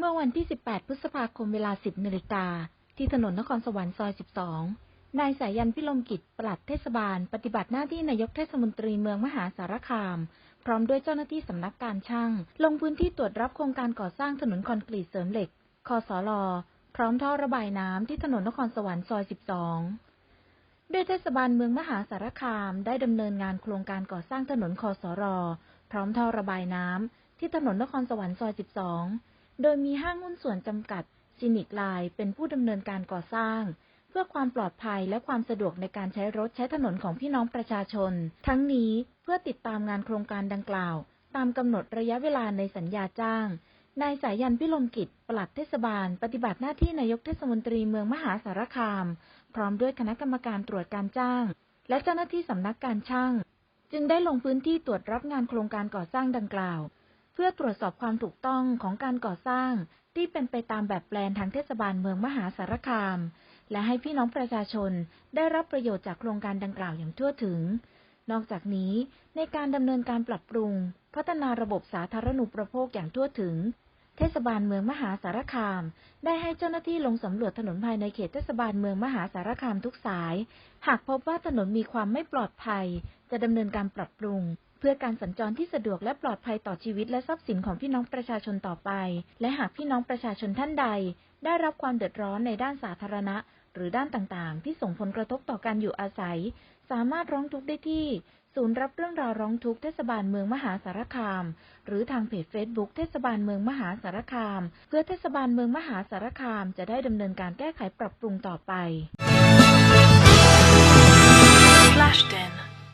เมื่อวันที่ 18 พฤษภาคมเวลา 10นาฬิกาที่ถนนนครสวรรค์ซอย 12 นายสายันพิลมกิจปลัดเทศบาล ปฏิบัติหน้าที่นายกเทศมนตรีเมืองมหาสารคาม พร้อมด้วยเจ้าหน้าที่สำนักการช่าง ลงพื้นที่ตรวจรับโครงการก่อสร้างถนนคอนกรีตเสริมเหล็ก คสลพร้อมท่อระบายน้ำที่ถนนนครสวรรค์ซอย 12โดยเทศบาลเมืองมหาสารคามได้ดำเนินงานโครงการก่อสร้างถนนคอสร พร้อมท่อระบายน้ำที่ถนนนครสวรรค์ซอย 12 โดยมีห้างหุ้นส่วนจำกัดซินิกไลน์เป็นผู้ดำเนินการก่อสร้าง เพื่อความปลอดภัยและความสะดวกในการใช้รถใช้ถนนของพี่น้องประชาชน ทั้งนี้เพื่อติดตามงานโครงการดังกล่าว ตามกำหนดระยะเวลาในสัญญาจ้างนายสายันพิลมกิจ ปลัดเทศบาล ปฏิบัติหน้าที่นายกเทศมนตรีเมืองมหาสารคาม พร้อมด้วยคณะกรรมการตรวจการจ้าง และเจ้าหน้าที่สำนักการช่าง จึงได้ลงพื้นที่ตรวจรับงานโครงการก่อสร้างดังกล่าว พื่อตรวจสอบความถูกต้องของการก่อสร้าง ที่เป็นไปตามแบบแปลนทางเทศบาลเมืองมหาสารคาม และให้พี่น้องประชาชนได้รับประโยชน์จากโครงการดังกล่าวอย่างทั่วถึง นอกจากนี้ในการดำเนินการปรับปรุง พัฒนาระบบสาธารณูปโภคอย่างทั่วถึง เทศบาลเมืองมหาสารคาม ได้ให้เจ้าหน้าที่ลงสำรวจถนนภายในเขตเทศบาลเมืองมหาสารคามทุกสาย หากพบว่าถนนมีความไม่ปลอดภัย จะดำเนินการปรับปรุง เพื่อการสัญจรที่สะดวกและปลอดภัยต่อชีวิตและทรัพย์สินของพี่น้องประชาชนต่อไป และหากพี่น้องประชาชนท่านใด ได้รับความเดือดร้อนในด้านสาธารณะ หรือด้านต่างๆ ที่ส่งผลกระทบต่อการอยู่อาศัย สามารถร้องทุกข์ได้ที่ ศูนย์รับเรื่องราวร้องทุกข์เทศบาลเมืองมหาสารคาม หรือทางเพจ Facebook เทศบาลเมืองมหาสารคาม เพื่อเทศบาลเมืองมหาสารคาม จะได้ดำเนินการแก้ไขปรับปรุงต่อไป